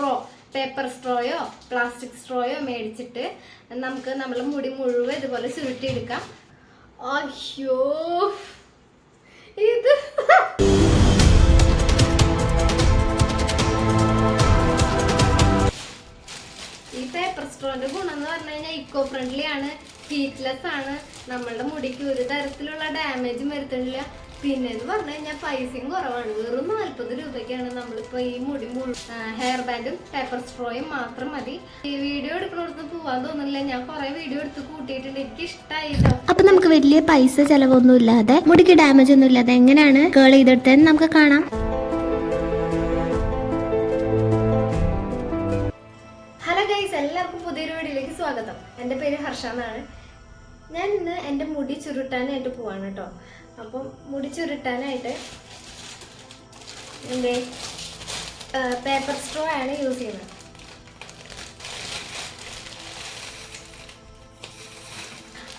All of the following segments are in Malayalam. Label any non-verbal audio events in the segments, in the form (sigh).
സ്ട്രോ പേപ്പർ സ്ട്രോയോ പ്ലാസ്റ്റിക് സ്ട്രോയോ മേടിച്ചിട്ട് നമുക്ക് നമ്മളെ മുടി മുഴുവൻ ഇതുപോലെ ചുരുട്ടിയെടുക്കാം. അയ്യോ ഇത് ഈ പേപ്പർ സ്ട്രോന്റെ ഗുണം എന്ന് പറഞ്ഞു കഴിഞ്ഞാൽ ഇക്കോ ഫ്രണ്ട്ലി ആണ് ഹീറ്റ്ലെസ് ആണ്. നമ്മളുടെ മുടിക്ക് ഒരു തരത്തിലുള്ള ഡാമേജും വരുത്തുന്നില്ല. പിന്നെ എന്ന് പറഞ്ഞു കഴിഞ്ഞാൽ പൈസയും കുറവാണ്. വെറും നാൽപ്പത് രൂപയ്ക്കാണ് നമ്മളിപ്പോ ഈ മുടി ഹെയർ ബാൻഡും പേപ്പർ സ്ട്രോയും മാത്രം മതി. ഈ വീഡിയോ എടുക്കുന്നിടത്ത് പോവാൻ തോന്നുന്നില്ല. ഞാൻ കുറെ വീഡിയോ എടുത്ത് കൂട്ടിയിട്ടുണ്ട്. എനിക്ക് ഇഷ്ടമായിട്ടോ അപ്പൊ നമുക്ക് വലിയ പൈസ ചെലവൊന്നും ഇല്ലാതെ മുടിക്ക് ഡാമേജ് ഒന്നും ഇല്ലാതെ എങ്ങനെയാണ് കേൾ ചെയ്തെടുത്തതെന്ന് നമുക്ക് കാണാം. ഹലോ ഗൈസ് എല്ലാവർക്കും പുതിയൊരു വീഡിയോയിലേക്ക് സ്വാഗതം. എന്റെ പേര് ഹർഷ എന്നാണ്. ഞാൻ ഇന്ന് എന്റെ മുടി ചുരുട്ടാനായിട്ട് പോവാണ് കേട്ടോ അപ്പം മുടിച്ചുരുട്ടാനായിട്ട് എന്റെ പേപ്പർ സ്ട്രോ ആണ് യൂസ് ചെയ്യുന്നത്.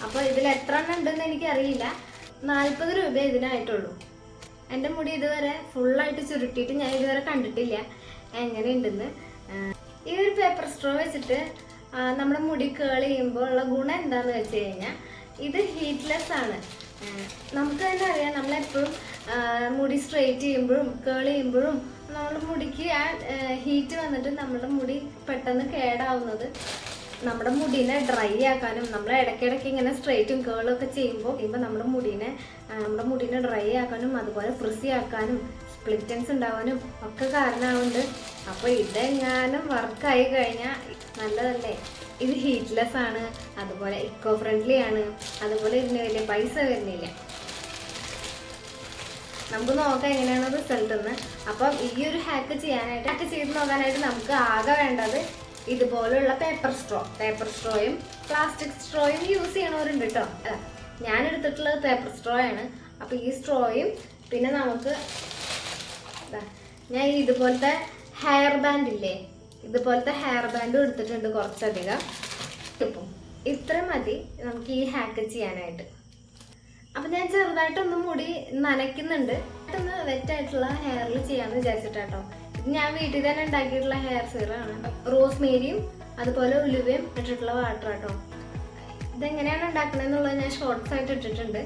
അപ്പോൾ ഇതിൽ എത്ര എണ്ണം ഉണ്ടെന്ന് എനിക്കറിയില്ല. നാൽപ്പത് രൂപ ഇതിനായിട്ടുള്ളൂ. എന്റെ മുടി ഇതുവരെ ഫുള്ളായിട്ട് ചുരുട്ടിയിട്ട് ഞാൻ ഇതുവരെ കണ്ടിട്ടില്ല. എങ്ങനെയുണ്ടെന്ന്. ഈ ഒരു പേപ്പർ സ്ട്രോ വെച്ചിട്ട് നമ്മുടെ മുടി കേൾ ചെയ്യുമ്പോൾ ഉള്ള ഗുണം എന്താണെന്ന് വെച്ച് കഴിഞ്ഞാൽ ഇത് ഹീറ്റ്ലെസ് ആണ്. നമുക്ക് തന്നെ അറിയാം. നമ്മളെപ്പോഴും മുടി സ്ട്രെയിറ്റ് ചെയ്യുമ്പോഴും കേൾ ചെയ്യുമ്പോഴും നമ്മുടെ മുടിക്ക് ആ ഹീറ്റ് വന്നിട്ട് നമ്മുടെ മുടി പെട്ടെന്ന് കേടാവുന്നത് നമ്മുടെ മുടിനെ ഡ്രൈ ആക്കാനും നമ്മൾ ഇടയ്ക്കിടയ്ക്ക് ഇങ്ങനെ സ്ട്രെയിറ്റും കേളും ഒക്കെ ചെയ്യുമ്പോൾ ഇപ്പോൾ നമ്മുടെ മുടിനെ നമ്മുടെ മുടിനെ ഡ്രൈ ആക്കാനും അതുപോലെ ഫ്രിസി ആക്കാനും സ്പ്ലിറ്റൻസ് ഉണ്ടാവാനും ഒക്കെ കാരണമാവുന്നുണ്ട്. അപ്പോൾ ഇതെങ്ങാനും വർക്കായി കഴിഞ്ഞാൽ നല്ലതല്ലേ? ഇത് ഹീറ്റ്ലെസ് ആണ് അതുപോലെ ഇക്കോ ഫ്രണ്ട്ലി ആണ് അതുപോലെ ഇതിന് വലിയ പൈസ വരുന്നില്ല. നമുക്ക് നോക്കാം എങ്ങനെയാണ് റിസൾട്ട് എന്ന്. അപ്പം ഈ ഒരു ഹാക്ക് ചെയ്യാനായിട്ട് ഹാക്ക് ചെയ്ത് നോക്കാനായിട്ട് നമുക്ക് ആകെ വേണ്ടത് ഇതുപോലുള്ള പേപ്പർ സ്ട്രോ പേപ്പർ സ്ട്രോയും പ്ലാസ്റ്റിക് സ്ട്രോയും യൂസ് ചെയ്യണവരുണ്ട് കേട്ടോ അല്ല ഞാൻ എടുത്തിട്ടുള്ളത് പേപ്പർ സ്ട്രോ ആണ്. അപ്പം ഈ സ്ട്രോയും പിന്നെ നമുക്ക് ഞാൻ ഇതുപോലത്തെ ഹെയർ ബാൻഡ് ഇല്ലേ? ഇതുപോലത്തെ ഹെയർ ബാൻഡും എടുത്തിട്ടുണ്ട് കുറച്ചധികം. ഇപ്പം ഇത്ര മതി നമുക്ക് ഈ ഹാക്ക് ചെയ്യാനായിട്ട്. അപ്പൊ ഞാൻ ചെറുതായിട്ടൊന്ന് മുടി നനയ്ക്കുന്നുണ്ട്. ഒന്ന് വെറ്റായിട്ടുള്ള ഹെയറിൽ ചെയ്യാന്ന് വിചാരിച്ചിട്ടാട്ടോ. ഇത് ഞാൻ വീട്ടിൽ തന്നെ ഉണ്ടാക്കിയിട്ടുള്ള ഹെയർ സീറാണ് റോസ് മേരിയും അതുപോലെ ഉലുവയും ഇട്ടിട്ടുള്ള വാട്ടർ ആട്ടോ. ഇതെങ്ങനെയാണ് ഉണ്ടാക്കണെന്നുള്ളത് ഞാൻ ഷോർട്ട്സ് ആയിട്ട് ഇട്ടിട്ടുണ്ട്.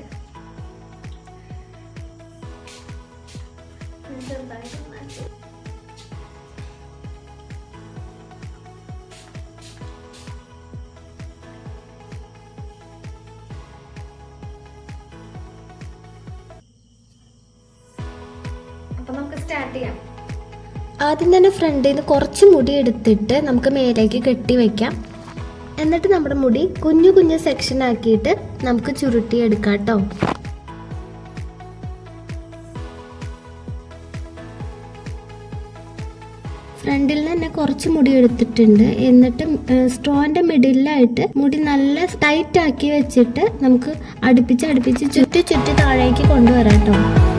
ചെറുതായിട്ട് സ്റ്റാർട്ട് ചെയ്യാം. ആദ്യം തന്നെ ഫ്രണ്ടിൽ നിന്ന് കുറച്ച് മുടി എടുത്തിട്ട് നമുക്ക് മേലേക്ക് കെട്ടി വെക്കാം. എന്നിട്ട് നമ്മുടെ മുടി കുഞ്ഞു കുഞ്ഞു സെക്ഷൻ ആക്കിയിട്ട് നമുക്ക് ചുരുട്ടി എടുക്കാം കേട്ടോ ഫ്രണ്ടിൽ നിന്ന് തന്നെ കുറച്ച് മുടി എടുത്തിട്ടുണ്ട്. എന്നിട്ട് സ്ട്രോന്റെ മിഡിലായിട്ട് മുടി നല്ല ടൈറ്റ് ആക്കി വെച്ചിട്ട് നമുക്ക് അടുപ്പിച്ച് അടുപ്പിച്ച് ചുറ്റി ചുറ്റി താഴേക്ക് കൊണ്ടുവരാം കേട്ടോ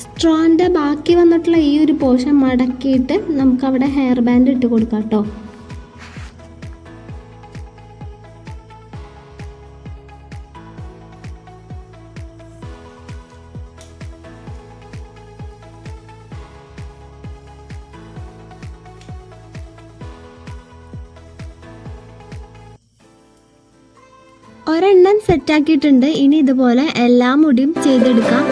സ്ട്രോന്റെ ബാക്കി വന്നിട്ടുള്ള ഈ ഒരു പോർഷൻ മടക്കിയിട്ട് നമുക്ക് അവിടെ ഹെയർ ബാൻഡ് ഇട്ട് കൊടുക്കാം കേട്ടോ ഒരെണ്ണം സെറ്റാക്കിയിട്ടുണ്ട് ഇനി ഇതുപോലെ എല്ലാ മുടിയും ചെയ്തെടുക്കാം.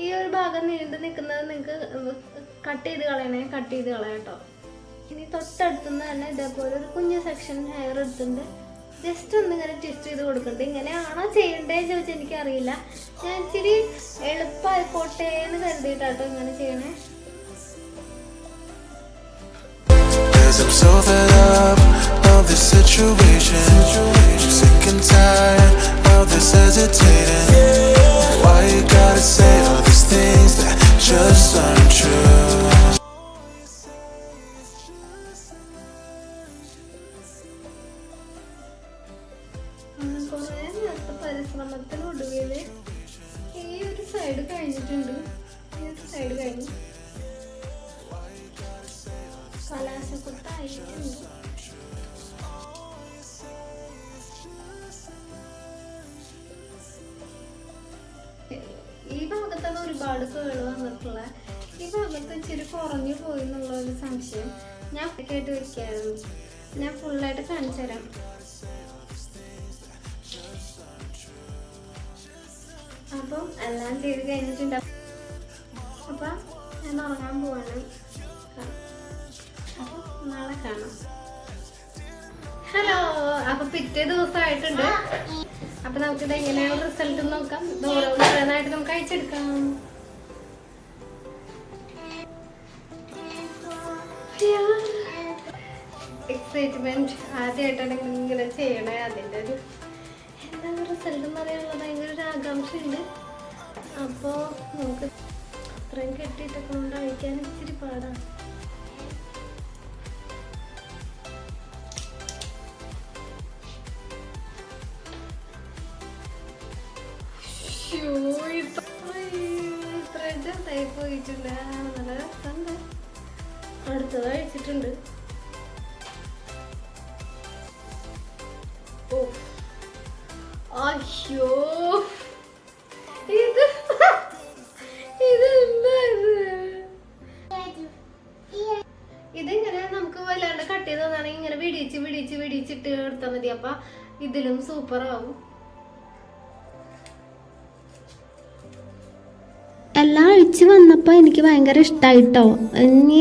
ഈ ഒരു ഭാഗം നീണ്ടു നിൽക്കുന്നത് നിങ്ങൾക്ക് കട്ട് ചെയ്ത് കളയണേ കട്ട് ചെയ്ത് കളയാം കേട്ടോ ഇനി തൊട്ടടുത്തുനിന്ന് തന്നെ ഇതേപോലെ ഒരു കുഞ്ഞു സെക്ഷൻ ഹെയർ എടുത്തിട്ടുണ്ട് ജസ്റ്റ് ഒന്ന് ഇങ്ങനെ ട്വിസ്റ്റ് ചെയ്ത് കൊടുക്കുന്നുണ്ട് ഇങ്ങനെയാണോ ചെയ്യണ്ടേന്ന് ചോദിച്ചാൽ എനിക്കറിയില്ല ഞാൻ ഇച്ചിരി എളുപ്പമായിക്കോട്ടെ എന്ന് കരുതിയിട്ടാട്ടോ ഇങ്ങനെ ചെയ്യണേ I'm so fed up of this situation. Sick and tired of this hesitating. Why you gotta say ഒരുപാട് കേട് വന്നിട്ടുള്ള ഈ ഭാഗത്ത് ഇച്ചിരി കുറഞ്ഞു പോയി എന്നുള്ള ഒരു സംശയം. ഞാൻ കേട്ട് വെക്കായിരുന്നു ഞാൻ ഫുള്ളായിട്ട് കാണിച്ചു തരാം. അപ്പം എല്ലാം ചെയ്ത് കഴിഞ്ഞിട്ടുണ്ടാവും അപ്പൊ ഞാൻ ഉറങ്ങാൻ പോവാണ്. അപ്പൊ നാളെ കാണാം. ഹലോ അപ്പൊ പിറ്റേ ദിവസമായിട്ടുണ്ട്. അപ്പൊ നമുക്കിത് എങ്ങനെയാണ് റിസൾട്ട് നോക്കാം. ഇത് ഓരോന്നോരോന്നായിട്ട് നമുക്ക് അയച്ചെടുക്കാം. എക്സൈറ്റ്മെന്റ് ആദ്യമായിട്ടാണ് ഇങ്ങനെ ചെയ്യണേ. അതിന്റെ ഒരു എന്താണ് റിസൾട്ട് എന്ന് പറയാനുള്ള ഭയങ്കര ഒരു ആകാംക്ഷയുണ്ട്. അപ്പോൾ നമുക്ക് അത്രയും കെട്ടിയിട്ടൊക്കെ കൊണ്ട് അയക്കാൻ ഇച്ചിരി പാടാണ്. ചെറുതായി പോയിട്ടില്ല. നല്ല രസമുണ്ട്. അടുത്തത് അഴിച്ചിട്ടുണ്ട് ഓ. അയ്യോ. ഇത്? (laughs) ഇതിങ്ങനെ നമുക്ക് വല്ലാണ്ട് കട്ട് ചെയ്ത് തന്നാണെങ്കിൽ ഇങ്ങനെ വിടിച്ച് വിടിച്ച് വിടിച്ചിട്ട് എടുത്താൽ മതി. അപ്പൊ ഇതിലും സൂപ്പർ അഴിച്ച് വന്നപ്പോൾ എനിക്ക് ഭയങ്കര ഇഷ്ടമായിട്ടോ ഇനി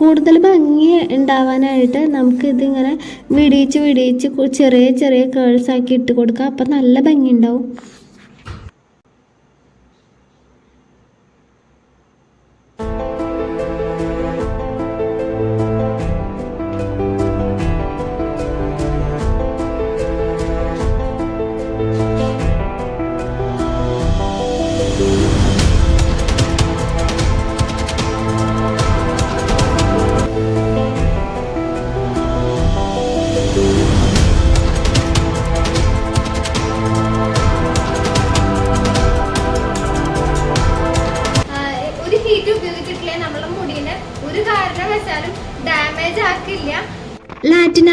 കൂടുതൽ ഭംഗി ഉണ്ടാവാനായിട്ട് നമുക്ക് ഇതിങ്ങനെ വിടിയിച്ച് വിടിയിച്ച് ചെറിയ ചെറിയ കേൾസ് ആക്കി ഇട്ട് കൊടുക്കുക അപ്പം നല്ല ഭംഗി ഉണ്ടാവും.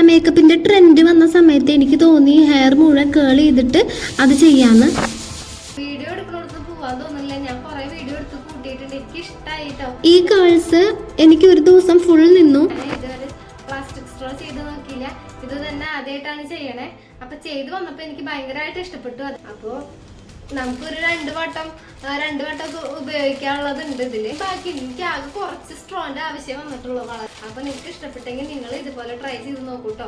മേക്കപ്പിന്റെ ട്രെൻഡ് വന്ന സമയത്ത് എനിക്ക് തോന്നി ഹെയർ മുഴുവൻ കേൾ ചെയ്തിട്ട് അത് ചെയ്യാന്ന്. വീഡിയോ എടുക്കണോടത്ത് പോവാൻ തോന്നില്ല ഞാൻ കുറേ വീഡിയോ എടുത്ത് കൂട്ടിയിട്ടുണ്ട്. എനിക്ക് ഈ കേൾസ് എനിക്ക് ഒരു ദിവസം ഫുൾ നിന്നു. പ്ലാസ്റ്റിക് സ്ട്രോ ചെയ്ത് നോക്കിയില്ല. ഇത് തന്നെ ആദ്യമായിട്ടാണ് ചെയ്യണേ. അപ്പൊ ചെയ്ത് വന്നപ്പോ എനിക്ക് ഭയങ്കരമായിട്ട് ഇഷ്ടപ്പെട്ടു അത്. അപ്പോ നമുക്കൊരു രണ്ട് വട്ടം രണ്ട് വട്ടം ഉപയോഗിക്കാനുള്ളത് ഉണ്ട് ഇതിൽ ബാക്കി എനിക്ക് ആകെ കുറച്ച് സ്ട്രോന്റെ ആവശ്യം വന്നിട്ടുള്ളൂ. വളരെ അപ്പൊ നിങ്ങൾക്ക് ഇഷ്ടപ്പെട്ടെങ്കിൽ നിങ്ങൾ ഇതുപോലെ ട്രൈ ചെയ്ത് നോക്കൂട്ടോ.